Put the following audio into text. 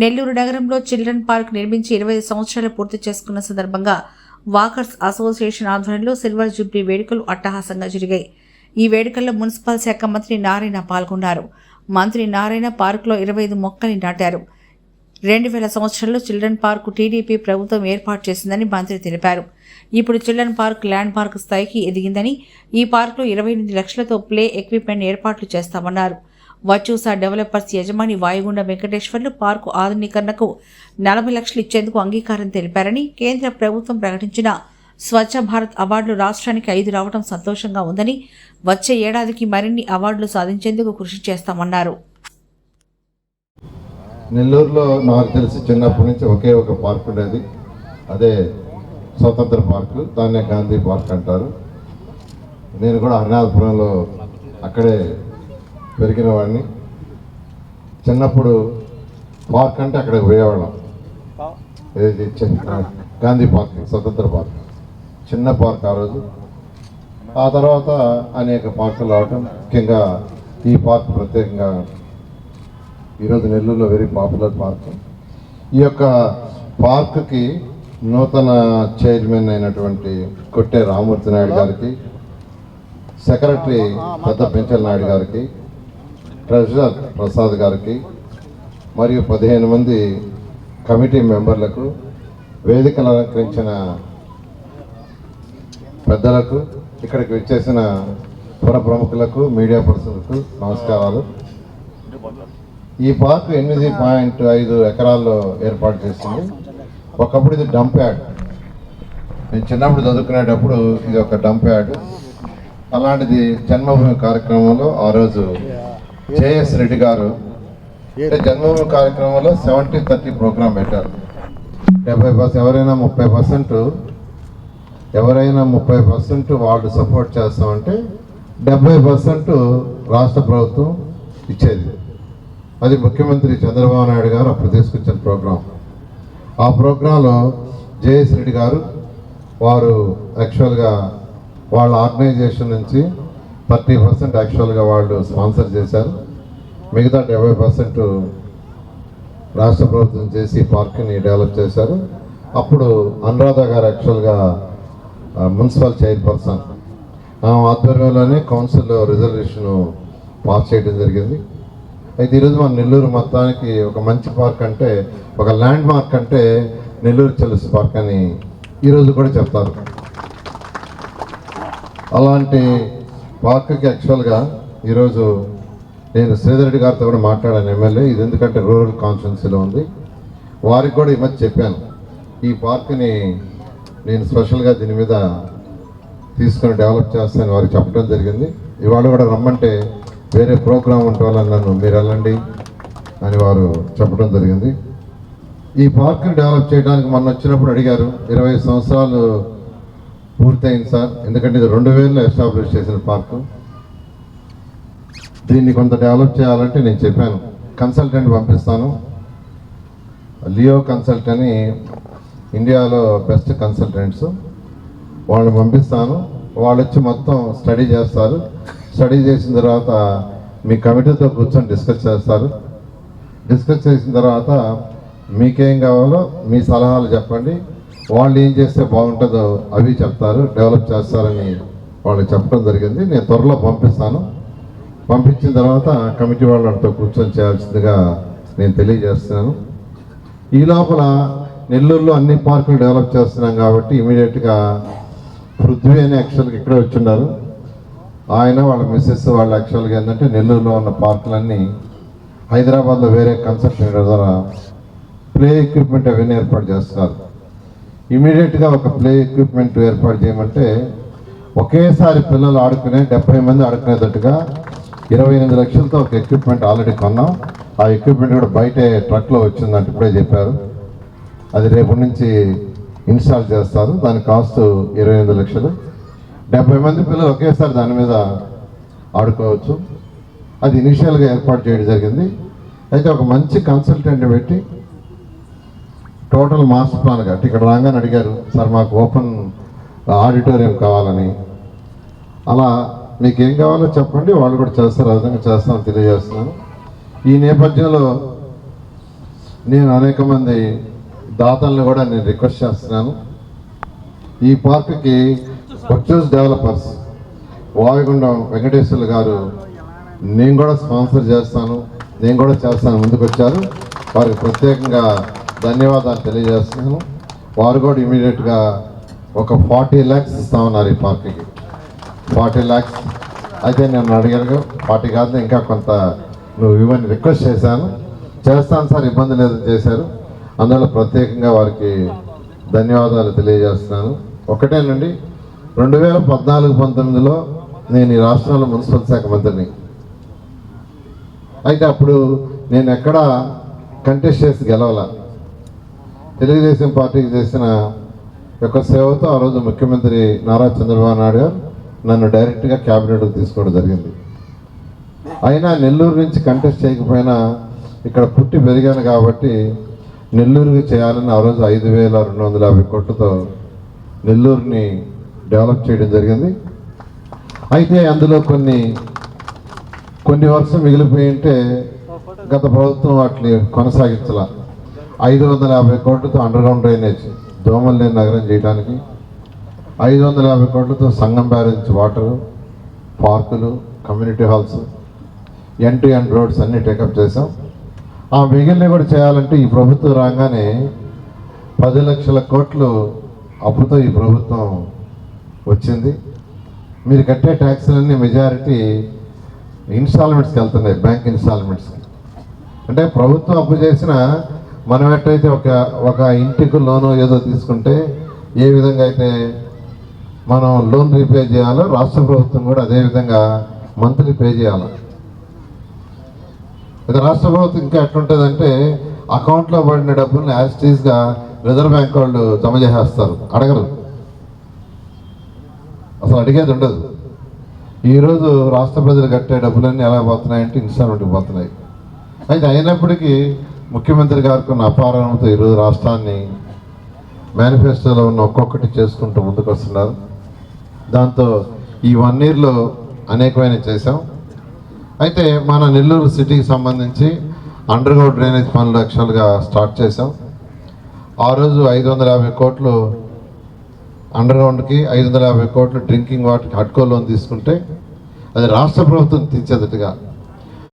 నెల్లూరు నగరంలో children park నిర్మించి ఇరవై సంవత్సరాలు పూర్తి చేసుకున్న సందర్భంగా వాకర్స్ అసోసియేషన్ ఆధ్వర్యంలో సిల్వర్ జూబ్లీ వేడుకలు అట్టహాసంగా జరిగాయి. ఈ వేడుకల్లో మున్సిపల్ శాఖ మంత్రి నారాయణ పాల్గొన్నారు. మంత్రి నారాయణ పార్కులో ఇరవై ఐదు మొక్కల్ని నాటారు. రెండు వేల సంవత్సరంలో చిల్డ్రన్ పార్కు టీడీపీ ప్రభుత్వం ఏర్పాటు చేసిందని మంత్రి తెలిపారు. ఇప్పుడు చిల్డ్రన్ పార్క్ ల్యాండ్ మార్క్ స్థాయికి ఎదిగిందని ఈ పార్కులో ఇరవై ఎనిమిది లక్షలతో ప్లే ఎక్విప్మెంట్ ఏర్పాట్లు చేస్తామన్నారు. వచూసా డెవలపర్స్ యజమాని వాయుగుండ వెంకటేశ్వర్లు పార్కు ఆధునీకరణకు నలభై లక్షలు ఇచ్చేందుకు అంగీకారం తెలిపారని కేంద్ర ప్రభుత్వం ప్రకటించిన స్వచ్ఛ భారత్ అవార్డులు రాష్ట్రానికి ఐదు రావడం సంతోషంగా ఉందని వచ్చే ఏడాదికి మరిన్ని అవార్డులు సాధించేందుకు కృషి చేస్తామన్నారు. నెల్లూరులో నాకు తెలిసి చిన్నప్పటి నుంచి ఒకే ఒక పార్క్ ఉండేది. అదే స్వతంత్ర పార్కు దాన్నే గాంధీ పార్క్ అంటారు. నేను కూడా హరినాథపురంలో అక్కడే పెరిగిన వాడిని. చిన్నప్పుడు పార్క్ అంటే అక్కడికి పోయేవాళ్ళం. ఏది గాంధీ పార్క్ స్వతంత్ర పార్క్. చిన్న పార్క్ ఆ రోజు. ఆ తర్వాత అనేక పార్కులు రావటం. ముఖ్యంగా ఈ పార్క్ ప్రత్యేకంగా ఈరోజు నెల్లూరులో వెరీ పాపులర్ పార్క్. ఈ యొక్క పార్క్కి నూతన చైర్మన్ అయినటువంటి కొట్టే రామూర్తి నాయుడు గారికి సెక్రటరీ పెద్ద పెంచల్ నాయుడు గారికి ట్రెజరర్ ప్రసాద్ గారికి మరియు పదిహేను మంది కమిటీ మెంబర్లకు వేదికలు అలంకరించిన పెద్దలకు ఇక్కడికి వచ్చేసిన పుర ప్రముఖులకు మీడియా పర్సన్లకు నమస్కారాలు. ఈ పార్క్ ఎనిమిది పాయింట్ ఐదు ఎకరాల్లో ఏర్పాటు చేసింది. ఒకప్పుడు ఇది డంప్ యార్డ్. నేను చిన్నప్పుడు చదువుకునేటప్పుడు ఇది ఒక డంప్ యార్డ్. అలాంటిది జన్మభూమి కార్యక్రమంలో ఆ రోజు జేఎస్ రెడ్డి గారు జన్మభూమి కార్యక్రమంలో సెవెంటీ థర్టీ ప్రోగ్రామ్ పెట్టారు. డెబ్బై పర్సెంట్ ఎవరైనా ముప్పై పర్సెంట్ ఎవరైనా ముప్పై పర్సెంట్ వాళ్ళు సపోర్ట్ చేస్తామంటే డెబ్బై పర్సెంట్ రాష్ట్ర ప్రభుత్వం ఇచ్చేది. అది ముఖ్యమంత్రి చంద్రబాబు నాయుడు గారు అప్పుడు తీసుకొచ్చిన ప్రోగ్రాం. ఆ ప్రోగ్రాంలో జేఎస్ రెడ్డి గారు వారు యాక్చువల్గా వాళ్ళ ఆర్గనైజేషన్ నుంచి థర్టీ పర్సెంట్ యాక్చువల్గా వాళ్ళు స్పాన్సర్ చేశారు. మిగతా డెబ్బై పర్సెంట్ రాష్ట్ర ప్రభుత్వం చేసి పార్క్ని డెవలప్ చేశారు. అప్పుడు అనురాధ గారు యాక్చువల్గా మున్సిపల్ చైర్పర్సన్. ఆ ఆధ్వర్యంలోనే కౌన్సిల్లో రిజర్వేషన్ పాస్ చేయడం జరిగింది. అయితే ఈరోజు మన నెల్లూరు మొత్తానికి ఒక మంచి పార్క్ అంటే ఒక ల్యాండ్ మార్క్ అంటే నెల్లూరు చెల్లిస్ పార్క్ అని ఈరోజు కూడా చెప్తారు. అలాంటి పార్క్కి యాక్చువల్గా ఈరోజు నేను శ్రీధరెడ్డి గారితో కూడా మాట్లాడాను ఎమ్మెల్యే. ఇది ఎందుకంటే రూరల్ కాన్స్టిట్యున్సీలో ఉంది. వారికి కూడా ఈ మధ్య చెప్పాను. ఈ పార్క్ని నేను స్పెషల్గా దీని మీద తీసుకొని డెవలప్ చేస్తానని వారికి చెప్పడం జరిగింది. ఇవాళ కూడా రమ్మంటే వేరే ప్రోగ్రాం ఉండాలని నన్ను మీరు వెళ్ళండి అని వారు చెప్పడం జరిగింది. ఈ పార్క్ని డెవలప్ చేయడానికి మొన్న వచ్చినప్పుడు అడిగారు ఇరవై సంవత్సరాలు పూర్తయింది సార్. ఎందుకంటే ఇది రెండు వేలలో ఎస్టాబ్లిష్ చేసిన పార్కు. దీన్ని కొంత డెవలప్ చేయాలంటే నేను చెప్పాను. కన్సల్టెంట్ పంపిస్తాను. లియో కన్సల్ట్ అని ఇండియాలో బెస్ట్ కన్సల్టెంట్స్. వాళ్ళని పంపిస్తాను. వాళ్ళు వచ్చి మొత్తం స్టడీ చేస్తారు. స్టడీ చేసిన తర్వాత మీ కమిటీతో కూర్చొని డిస్కస్ చేస్తారు. డిస్కస్ చేసిన తర్వాత మీకేం కావాలో మీ సలహాలు చెప్పండి. వాళ్ళు ఏం చేస్తే బాగుంటుందో అవి చెప్తారు డెవలప్ చేస్తారని వాళ్ళు చెప్పడం జరిగింది. నేను త్వరలో పంపిస్తాను. పంపించిన తర్వాత కమిటీ వాళ్ళతో కూర్చొని చేయాల్సిందిగా నేను తెలియజేస్తున్నాను. ఈ లోపల నెల్లూరులో అన్ని పార్కులు డెవలప్ చేస్తున్నాం కాబట్టి ఇమీడియట్గా పృథ్వీ అనే యాక్చువల్గా ఇక్కడే వచ్చిన్నారు ఆయన వాళ్ళ మిస్సెస్ వాళ్ళ యాక్చువల్గా ఏంటంటే నెల్లూరులో ఉన్న పార్కులన్నీ హైదరాబాద్లో వేరే కన్సల్టెంట్ ద్వారా ప్లే ఎక్విప్మెంట్ అవన్నీ ఏర్పాటు చేస్తున్నారు. ఇమీడియట్గా ఒక ప్లే ఎక్విప్మెంట్ ఏర్పాటు చేయమంటే ఒకేసారి పిల్లలు ఆడుకునే డెబ్బై మంది ఆడుకునేటట్టుగా ఇరవై ఎనిమిది లక్షలతో ఒక ఎక్విప్మెంట్ ఆల్రెడీ కొన్నాం. ఆ ఎక్విప్మెంట్ కూడా బయటే ట్రక్లో వచ్చిందంటే ఇప్పుడే చెప్పారు. అది రేపటి నుంచి ఇన్స్టాల్ చేస్తారు. దాని కాస్ట్ ఇరవై ఎనిమిది లక్షలు. డెబ్బై మంది పిల్లలు ఒకేసారి దాని మీద ఆడుకోవచ్చు. అది ఇనిషియల్గా ఏర్పాటు చేయడం జరిగింది. అయితే ఒక మంచి కన్సల్టెంట్ పెట్టి టోటల్ మాస్టర్ ప్లాన్ కట్టి ఇక్కడ రాగానే అడిగారు సార్ మాకు ఓపెన్ ఆడిటోరియం కావాలని. అలా మీకు ఏం కావాలో చెప్పండి వాళ్ళు కూడా చేస్తారు ఆ విధంగా చేస్తామని తెలియజేస్తున్నాను. ఈ నేపథ్యంలో నేను అనేక మంది దాతలను కూడా నేను రిక్వెస్ట్ చేస్తున్నాను. ఈ పార్క్కి వర్చువస్ డెవలపర్స్ వాయుగుండం వెంకటేశ్వర్లు గారు నేను కూడా స్పాన్సర్ చేస్తాను నేను కూడా చేస్తాను ముందుకు వచ్చారు వారికి ప్రత్యేకంగా ధన్యవాదాలు తెలియజేస్తున్నాను. వారు కూడా ఇమీడియట్గా ఒక ఫార్టీ ల్యాక్స్ ఇస్తామన్నారు ఈ పార్క్కి ఫార్టీ ల్యాక్స్ అయితే నేను అడిగాను ఫార్టీ కాదు ఇంకా కొంత నువ్వు ఇవన్నీ రిక్వెస్ట్ చేశాను. చేస్తాను సార్ ఇబ్బంది లేదని చేశారు. అందువల్ల ప్రత్యేకంగా వారికి ధన్యవాదాలు తెలియజేస్తున్నాను. ఒకటేనండి రెండు వేల పద్నాలుగు పంతొమ్మిదిలో నేను ఈ రాష్ట్రంలో మున్సిపల్ శాఖ మంత్రిని. అయితే అప్పుడు నేను ఎక్కడా కంటెస్ట్ చేసి గెలవాల. తెలుగుదేశం పార్టీకి చేసిన యొక్క సేవతో ఆ రోజు ముఖ్యమంత్రి నారా చంద్రబాబు నాయుడు గారు నన్ను డైరెక్ట్గా క్యాబినెట్కి తీసుకోవడం జరిగింది. అయినా నెల్లూరు నుంచి కంటెస్ట్ చేయకపోయినా ఇక్కడ పుట్టి పెరిగాను కాబట్టి నెల్లూరుకి చేయాలని ఆ రోజు ఐదు వేల రెండు వందల యాభై కోట్లతో నెల్లూరుని డెవలప్ చేయడం జరిగింది. అయితే అందులో కొన్ని కొన్ని వర్షం మిగిలిపోయి ఉంటే గత ప్రభుత్వం వాటిని కొనసాగించాల. ఐదు వందల యాభై కోట్లతో అండర్ గ్రౌండ్ డ్రైనేజ్ దోమల్లేని నగరం చేయడానికి ఐదు వందల యాభై కోట్లతో సంగం బ్యారేజ్ వాటరు పార్కులు community halls end to end roads అన్నీ టేకప్ చేసాం ఆ మిగిలినవి కూడా చేయాలంటే ఈ ప్రభుత్వం రాగానే పది లక్షల కోట్లు అప్పుతో ఈ ప్రభుత్వం వచ్చింది. మీరు కట్టే ట్యాక్స్లన్నీ మెజారిటీ ఇన్స్టాల్మెంట్స్కి వెళ్తున్నాయి బ్యాంక్ ఇన్స్టాల్మెంట్స్కి అంటే ప్రభుత్వం అప్పు చేసిన మనం ఎట్టయితే ఒక ఒక ఇంటికి లోను ఏదో తీసుకుంటే ఏ విధంగా అయితే మనం లోన్ రీపే చేయాలో రాష్ట్ర ప్రభుత్వం కూడా అదే విధంగా మంత్లీ పే చేయాలి. ఇది రాష్ట్ర ప్రభుత్వం ఇంకా ఎట్లుంటుందంటే అకౌంట్లో పడిన డబ్బుల్ని యాజ్టీస్గా రిజర్వ్ బ్యాంక్ వాళ్ళు జమ చేసేస్తారు. అడగరు. అసలు అడిగేది ఉండదు. ఈరోజు రాష్ట్ర ప్రజలు కట్టే డబ్బులన్నీ ఎలా పోతున్నాయంటే ఇన్స్టాల్మెంట్కి పోతున్నాయి. అయితే అయినప్పటికీ ముఖ్యమంత్రి గారికి ఉన్న అపారంతో ఈరోజు రాష్ట్రాన్ని మేనిఫెస్టోలో ఉన్న ఒక్కొక్కటి చేసుకుంటూ ముందుకు వస్తున్నారు దాంతో ఈ వన్ ఇయర్లో అనేకమైన చేశాం. అయితే మన నెల్లూరు సిటీకి సంబంధించి అండర్ గ్రౌండ్ డ్రైనేజ్ పనులు యాక్చువల్గా స్టార్ట్ చేసాం ఆ రోజు ఐదు వందల యాభై కోట్లు అండర్ గ్రౌండ్కి ఐదు వందల యాభై కోట్లు డ్రింకింగ్ వాటర్కి హడ్కో లోన్ తీసుకుంటే అది రాష్ట్ర ప్రభుత్వం తీర్చేదట్టుగా